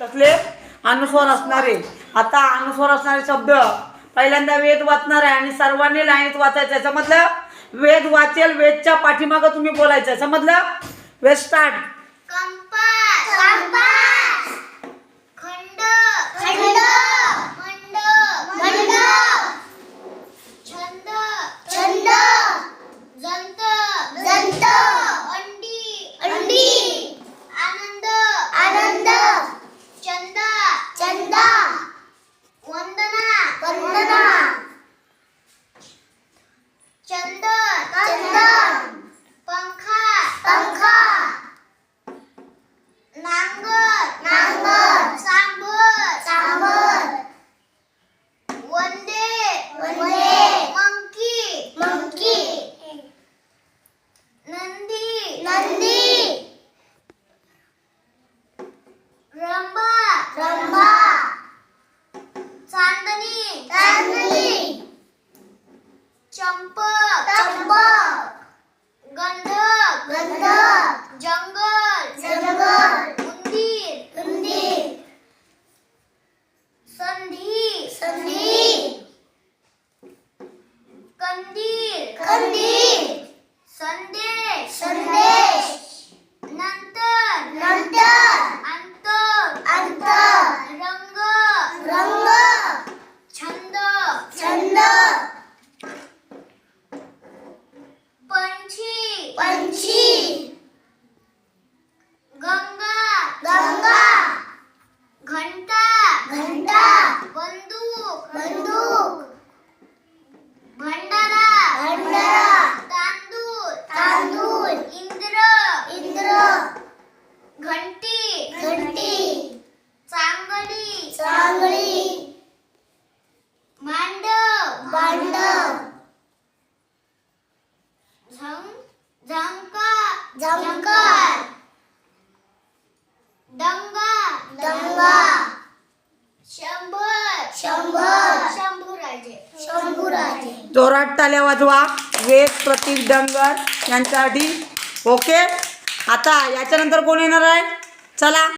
कसले? अनुस्वार असणारे. आता अनुस्वार असणारे शब्द पहिल्यांदा वेद वाचणार आहे आणि सर्वांनी लाईनीत वाचायचं आहे. समजलं? वेद वाचेल वेदच्या पाठीमागं तुम्ही बोलायचं आहे. समजलं? वेद स्टार्ट चंदन चंदन. पंखा पंखा. नांगर नांगर. सांबर सांबर. वंदे वंदे. Monkey monkey. नंदी नंदी. रंबा रंबा. चांदणी चांदणी चंपक कंदील कंदील संदेश संदेश नंतर नंतर अंतर अंतर रंग रंग छंद छंद पंछी पंछी घंटी. घंटी. चांगली. चांगली. मांडव. मांडव. झंग झंकार. झंकार. दंगा. दंगा. शंभर. शंभर. शंभूराजे शंभूराजे जोरात टाल्या वाजवा. वेद प्रतीक डंगर यांच्यासाठी. ओके? आता याच्यानंतर कोण येणार आहे? चला.